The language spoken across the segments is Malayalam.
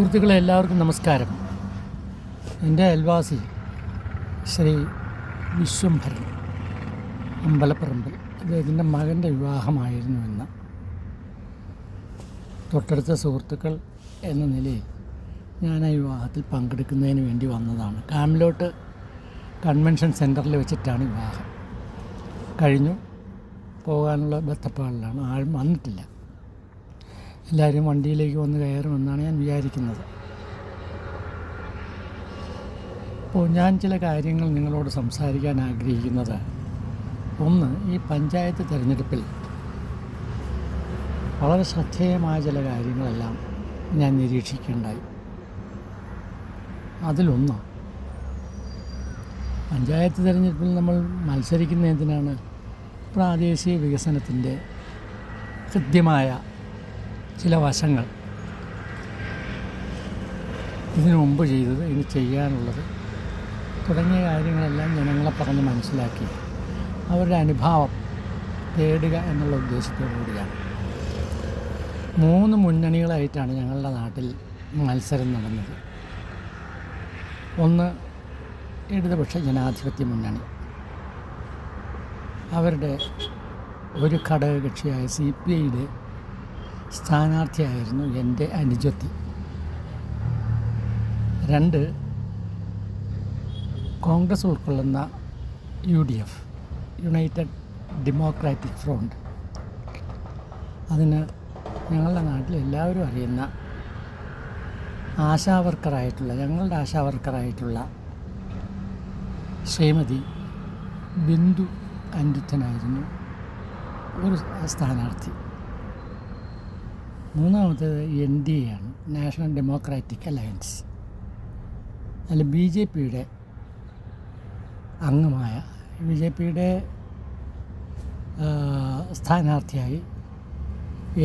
സുഹൃത്തുക്കളെ എല്ലാവർക്കും നമസ്കാരം. എന്റെ അയൽവാസി ശ്രീ വിശ്വംഭരൻ അമ്പലപ്പറമ്പ് അദ്ദേഹത്തിന്റെ മകന്റെ വിവാഹമായിരുന്നു എന്ന് തൊട്ടടുത്ത സുഹൃത്തുക്കൾ എന്ന നിലയിൽ ഞാൻ ആ വിവാഹത്തിൽ പങ്കെടുക്കുന്നതിന് വേണ്ടി വന്നതാണ്. കാമിലോട്ട് കൺവെൻഷൻ സെന്ററിൽ വെച്ചിട്ടാണ് വിവാഹം. കഴിഞ്ഞു. പോകാനുള്ള ബത്തപ്പാടിലാണ് ആരും വന്നിട്ടില്ല. എല്ലാവരും വണ്ടിയിലേക്ക് വന്ന് കയറുമെന്നാണ് ഞാൻ വിചാരിക്കുന്നത്. അപ്പോൾ ഞാൻ ചില കാര്യങ്ങൾ നിങ്ങളോട് സംസാരിക്കാൻ ആഗ്രഹിക്കുന്നത്. ഒന്ന് ഈ പഞ്ചായത്ത് തിരഞ്ഞെടുപ്പിൽ വളരെ ശ്രദ്ധേയമായ ചില കാര്യങ്ങളെല്ലാം ഞാൻ നിരീക്ഷിക്കുകയുണ്ടായി അതിലൊന്ന് പഞ്ചായത്ത് തിരഞ്ഞെടുപ്പിൽ നമ്മൾ മത്സരിക്കുന്ന എന്തിനാണ്? പ്രാദേശിക വികസനത്തിന്റെ കൃത്യമായ ചില വശങ്ങൾ. ഇതിനു മുമ്പ് ചെയ്തത് ഇനി ചെയ്യാനുള്ളത് തുടങ്ങിയ കാര്യങ്ങളെല്ലാം ജനങ്ങളെ പറഞ്ഞ് മനസ്സിലാക്കി. അവരുടെ അനുഭാവം തേടുക എന്നുള്ള ഉദ്ദേശത്തോടു കൂടിയാണ്. മൂന്ന് മുന്നണികളായിട്ടാണ് ഞങ്ങളുടെ നാട്ടിൽ മത്സരം നടന്നത്. ഒന്ന് ഇടതുപക്ഷ ജനാധിപത്യ മുന്നണി. അവരുടെ ഒരു ഘടകകക്ഷിയായ സി പി ഐയുടെ സ്ഥാനാർത്ഥിയായിരുന്നു എന്റെ അനുജത്തി. രണ്ട് കോൺഗ്രസ് ഉൾക്കൊള്ളുന്ന U D F United Democratic Front. അതിന് ഞങ്ങളുടെ നാട്ടിൽ എല്ലാവരും അറിയുന്ന ആശാവർക്കറായിട്ടുള്ള ഞങ്ങളുടെ ആശാവർക്കറായിട്ടുള്ള ശ്രീമതി ബിന്ദു അൻഡുത്തനായിരുന്നു ഒരു സ്ഥാനാർത്ഥി. മൂന്നാമത്തേത് എൻ ഡി എ ആണ് നാഷണൽ ഡെമോക്രാറ്റിക് അലയൻസ് അതിൽ ബി ജെ പിയുടെ അംഗമായ ബി ജെ പിയുടെ സ്ഥാനാർത്ഥിയായി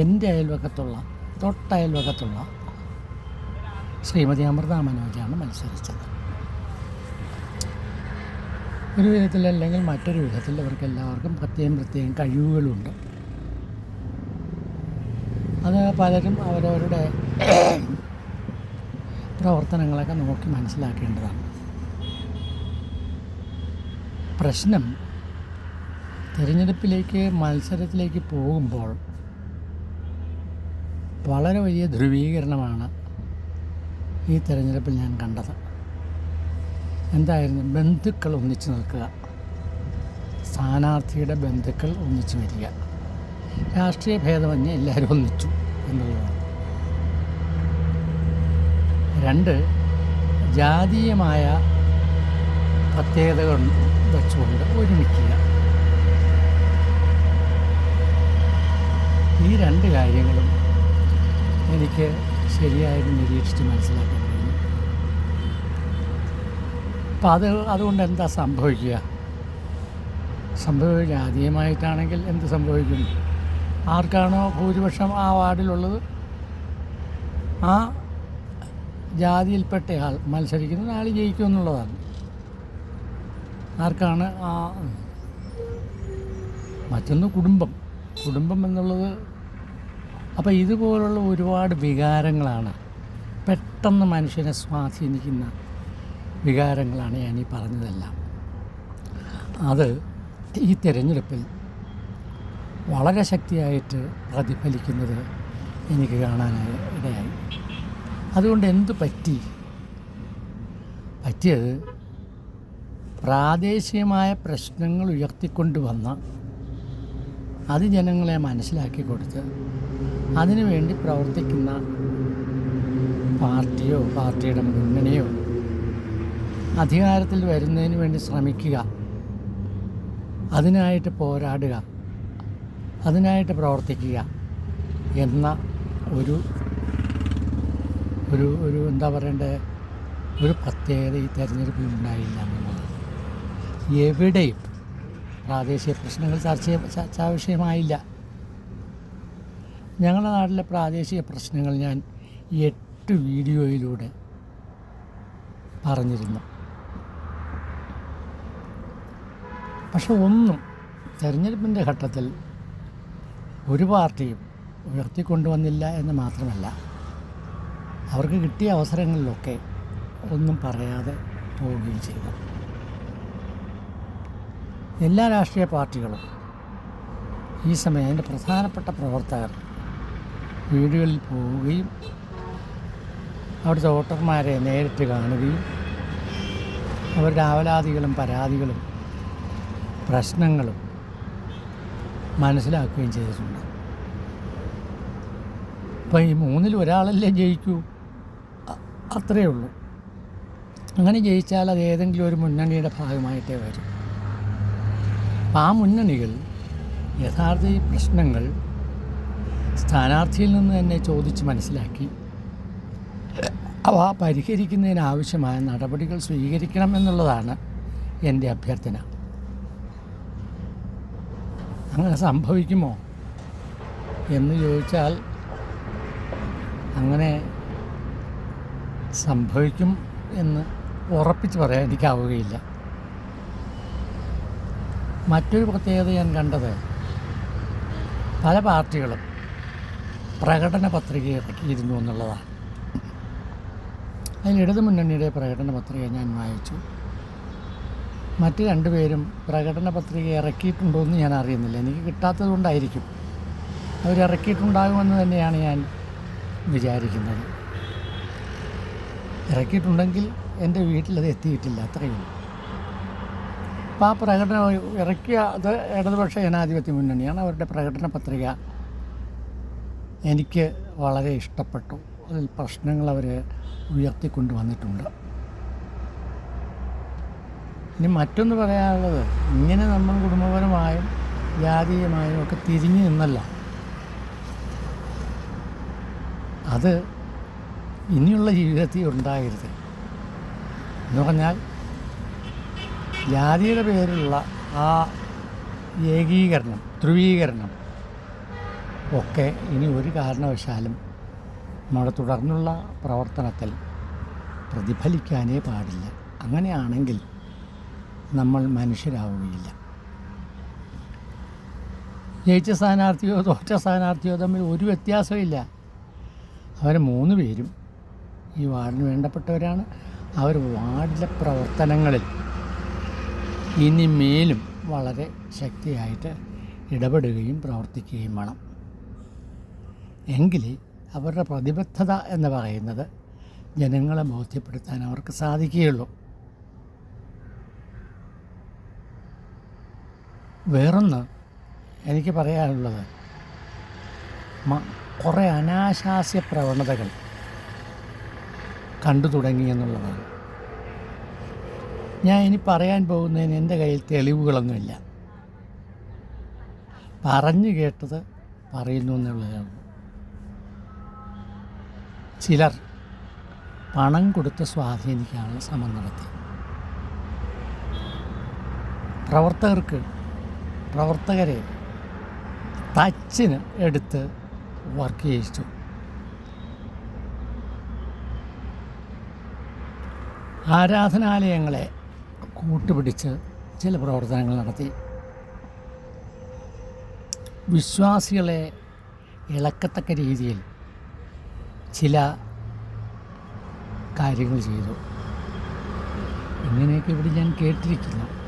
എന്റെ അയൽവക്കത്തുള്ള തൊട്ടയൽവക്കത്തുള്ള ശ്രീമതി അമൃത മനോജാണ് മത്സരിച്ചത്. ഒരു വിധത്തിലല്ലെങ്കിൽ മറ്റൊരു വിധത്തിൽ അവർക്കെല്ലാവർക്കും പ്രത്യേകം പ്രത്യേകം കഴിവുകളുണ്ട്. അത് പലരും അവരവരുടെ പ്രവർത്തനങ്ങളൊക്കെ നോക്കി മനസ്സിലാക്കേണ്ടതാണ്. പ്രശ്നം തിരഞ്ഞെടുപ്പിലേക്ക് മത്സരത്തിലേക്ക് പോകുമ്പോൾ വളരെ വലിയ ധ്രുവീകരണമാണ് ഈ തിരഞ്ഞെടുപ്പിൽ ഞാൻ കണ്ടത്. എന്തായിരുന്നു? ബന്ധുക്കൾ ഒന്നിച്ചു നിൽക്കുക. സ്ഥാനാർത്ഥിയുടെ ബന്ധുക്കൾ ഒന്നിച്ചു വരിക. രാഷ്ട്രീയ ഭേദമന്യേ എല്ലാവരും ഒന്നിച്ചു എന്നുള്ളതാണ്. രണ്ട് ജാതീയമായ പ്രത്യേകതകൾ വെച്ചുകൊണ്ട് ഒരുമിക്കുക. ഈ രണ്ട് കാര്യങ്ങളും എനിക്ക് ശരിയായിട്ട് നിരീക്ഷിച്ച് മനസ്സിലാക്കാൻ കഴിഞ്ഞു. അപ്പം അത് അതുകൊണ്ട് എന്താ സംഭവിക്കുക? സംഭവിക്കുക ആദ്യമായിട്ടാണെങ്കിൽ എന്ത് സംഭവിക്കും? ആർക്കാണോ ഭൂരിപക്ഷം ആ വാർഡിലുള്ളത്? ആ ജാതിയിൽപ്പെട്ടയാൾ മത്സരിക്കുന്ന ആൾ ജയിക്കും എന്നുള്ളതാണ്. ആർക്കാണ് ആ മറ്റൊന്ന് കുടുംബം. കുടുംബം എന്നുള്ളത് അപ്പോൾ ഇതുപോലുള്ള ഒരുപാട് വികാരങ്ങളാണ് പെട്ടെന്ന് മനുഷ്യനെ സ്വാധീനിക്കുന്ന വികാരങ്ങളാണ് ഞാൻ ഈ പറഞ്ഞതെല്ലാം. അത് ഈ തിരഞ്ഞെടുപ്പിൽ വളരെ ശക്തിയായിട്ട് പ്രതിഫലിക്കുന്നത് എനിക്ക് കാണാനായി ഇടയായി. അതുകൊണ്ട് എന്ത് പറ്റി? പറ്റിയത് പ്രാദേശികമായ പ്രശ്നങ്ങൾ ഉയർത്തിക്കൊണ്ടുവന്ന അത് ജനങ്ങളെ മനസ്സിലാക്കി കൊടുത്ത് അതിനുവേണ്ടി പ്രവർത്തിക്കുന്ന പാർട്ടിയോ പാർട്ടിയുടെ മുന്നണിയോ അധികാരത്തിൽ വരുന്നതിന് വേണ്ടി ശ്രമിക്കുക അതിനായിട്ട് പോരാടുക അതിനായിട്ട് പ്രവർത്തിക്കുക എന്ന ഒരു ഒരു ഒരു എന്താ പറയണ്ടേ ഒരു പ്രത്യേകത ഈ തെരഞ്ഞെടുപ്പിൽ ഉണ്ടായില്ല എന്നുള്ളത് എവിടെയും പ്രാദേശിക പ്രശ്നങ്ങൾ ചർച്ച ചർച്ചാ വിഷയമായില്ല. ഞങ്ങളുടെ നാട്ടിലെ പ്രാദേശിക പ്രശ്നങ്ങൾ ഞാൻ എട്ട് വീഡിയോയിലൂടെ പറഞ്ഞിരുന്നു. പക്ഷെ ഒന്നും തെരഞ്ഞെടുപ്പിന്റെ ഘട്ടത്തിൽ ഒരു പാർട്ടിയും ഉയർത്തിക്കൊണ്ടുവന്നില്ല എന്ന് മാത്രമല്ല അവർക്ക് കിട്ടിയ അവസരങ്ങളിലൊക്കെ ഒന്നും പറയാതെ പോവുകയും ചെയ്തു. എല്ലാ രാഷ്ട്രീയ പാർട്ടികളും ഈ സമയം അതിന്റെ പ്രധാനപ്പെട്ട പ്രവർത്തകർ വീടുകളിൽ പോവുകയും അവിടുത്തെ വോട്ടർമാരെ നേരിട്ട് കാണുകയും അവരുടെ ആവലാതികളും പരാതികളും പ്രശ്നങ്ങളും മനസ്സിലാക്കുകയും ചെയ്തിട്ടുണ്ട്. അപ്പം ഈ മൂന്നിൽ ഒരാളല്ലേ ജയിക്കൂ? അത്രയേ ഉള്ളൂ. അങ്ങനെ ജയിച്ചാൽ അത് ഏതെങ്കിലും ഒരു മുന്നണിയുടെ ഭാഗമായിട്ടേ വരും. അപ്പം ആ മുന്നണികൾ യഥാർത്ഥ ഈ പ്രശ്നങ്ങൾ സ്ഥാനാർത്ഥിയിൽ നിന്ന് തന്നെ ചോദിച്ച് മനസ്സിലാക്കി. അവ പരിഹരിക്കുന്നതിനാവശ്യമായ നടപടികൾ സ്വീകരിക്കണം എന്നുള്ളതാണ് എന്റെ അഭ്യർത്ഥന. അങ്ങനെ സംഭവിക്കുമോ എന്ന് ചോദിച്ചാൽ അങ്ങനെ സംഭവിക്കും എന്ന് ഉറപ്പിച്ച് പറയാൻ എനിക്കാവുകയില്ല. മറ്റൊരു പ്രത്യേകത ഞാൻ കണ്ടത് പല പാർട്ടികളും പ്രകടന പത്രിക ഇറക്കിയിരുന്നു എന്നുള്ളതാണ്. അതിൽ ഇടതുമുന്നണിയുടെ പ്രകടന പത്രിക ഞാൻ വായിച്ചു. മറ്റ് രണ്ടുപേരും പ്രകടന പത്രിക ഇറക്കിയിട്ടുണ്ടോ എന്ന് ഞാൻ അറിയുന്നില്ല. എനിക്ക് കിട്ടാത്തത് കൊണ്ടായിരിക്കും. അവരിറക്കിയിട്ടുണ്ടാകുമെന്ന് തന്നെയാണ് ഞാൻ വിചാരിക്കുന്നത്. ഇറക്കിയിട്ടുണ്ടെങ്കിൽ എന്റെ വീട്ടിലത് എത്തിയിട്ടില്ല. അത്രയും അപ്പോൾ ആ പ്രകടനം ഇറക്കിയ അത് ഇടതുപക്ഷ ജനാധിപത്യ മുന്നണിയാണ്. അവരുടെ പ്രകടന പത്രിക എനിക്ക് വളരെ ഇഷ്ടപ്പെട്ടു. അതിൽ പ്രശ്നങ്ങൾ അവർ ഉയർത്തിക്കൊണ്ടു വന്നിട്ടുണ്ട് ഇനി മറ്റൊന്ന് പറയാനുള്ളത് ഇങ്ങനെ നമ്മൾ കുടുംബപരമായും ജാതീയമായും ഒക്കെ തിരിഞ്ഞു നിന്നല്ല. അത് ഇനിയുള്ള ജീവിതത്തിൽ ഉണ്ടാകരുത്. എന്ന് പറഞ്ഞാൽ ജാതിയുടെ പേരിലുള്ള ആ ഏകീകരണം ധ്രുവീകരണം ഒക്കെ ഇനി ഒരു കാരണവശാലും നമ്മുടെ തുടർന്നുള്ള പ്രവർത്തനത്തിൽ പ്രതിഫലിക്കാനേ പാടില്ല. അങ്ങനെയാണെങ്കിൽ നമ്മൾ മനുഷ്യരാവുകയില്ല. ജയിച്ച സ്ഥാനാർത്ഥിയോ തോറ്റ സ്ഥാനാർത്ഥിയോ തമ്മിൽ ഒരു വ്യത്യാസമില്ല അവർ മൂന്ന് പേരും ഈ വാർഡിന് വേണ്ടപ്പെട്ടവരാണ്. അവർ വാർഡിലെ പ്രവർത്തനങ്ങളിൽ ഇനി മേലും വളരെ ശക്തിയായിട്ട് ഇടപെടുകയും പ്രവർത്തിക്കുകയും വേണം. എങ്കിലേ അവരുടെ പ്രതിബദ്ധത എന്ന് പറയുന്നത് ജനങ്ങളെ ബോധ്യപ്പെടുത്താൻ അവർക്ക് സാധിക്കുകയുള്ളൂ. വേറൊന്ന് എനിക്ക് പറയാനുള്ളത്. കുറേ അനാശാസ്യ പ്രവണതകൾ കണ്ടു തുടങ്ങി എന്നുള്ളതാണ്. ഞാൻ ഇനി പറയാൻ പോകുന്നതിന് എന്റെ കയ്യിൽ തെളിവുകളൊന്നുമില്ല. പറഞ്ഞു കേട്ടത് പറയുന്നു എന്നുള്ളതാണ് ചിലർ പണം കൊടുത്ത് സ്വാധീനിക്കാനുള്ള ശ്രമം നടത്തി. പ്രവർത്തകർക്ക് പ്രവർത്തകരെ ടച്ചിന് എടുത്ത് വർക്ക് ചെയ്യിച്ചു. ആരാധനാലയങ്ങളെ കൂട്ടുപിടിച്ച് ചില പ്രവർത്തനങ്ങൾ നടത്തി. വിശ്വാസികളെ ഇളക്കത്തക്ക രീതിയിൽ ചില കാര്യങ്ങൾ ചെയ്തു. ഇങ്ങനെയൊക്കെ ഇവിടെ ഞാൻ കേട്ടിരിക്കുന്നു.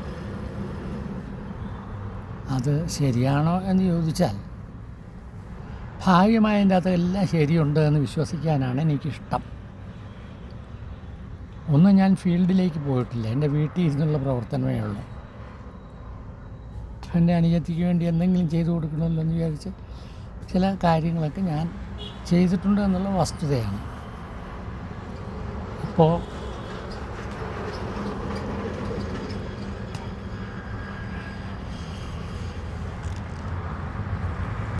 അത് ശരിയാണോ എന്ന് ചോദിച്ചാൽ ഭാഗ്യമായതിന്റെ അകത്ത് എല്ലാം ശരിയുണ്ട് എന്ന് വിശ്വസിക്കാനാണ് എനിക്കിഷ്ടം. ഒന്നും ഞാൻ ഫീൽഡിലേക്ക് പോയിട്ടില്ല. എന്റെ വീട്ടിൽ ഇരുന്നുള്ള പ്രവർത്തനമേ ഉള്ളൂ. എന്റെ അനുജത്തിക്ക് വേണ്ടി എന്തെങ്കിലും ചെയ്തു കൊടുക്കണമല്ലോ എന്ന് വിചാരിച്ച് ചില കാര്യങ്ങളൊക്കെ ഞാൻ ചെയ്തിട്ടുണ്ട് എന്നുള്ള വസ്തുതയാണ്. ഇപ്പോൾ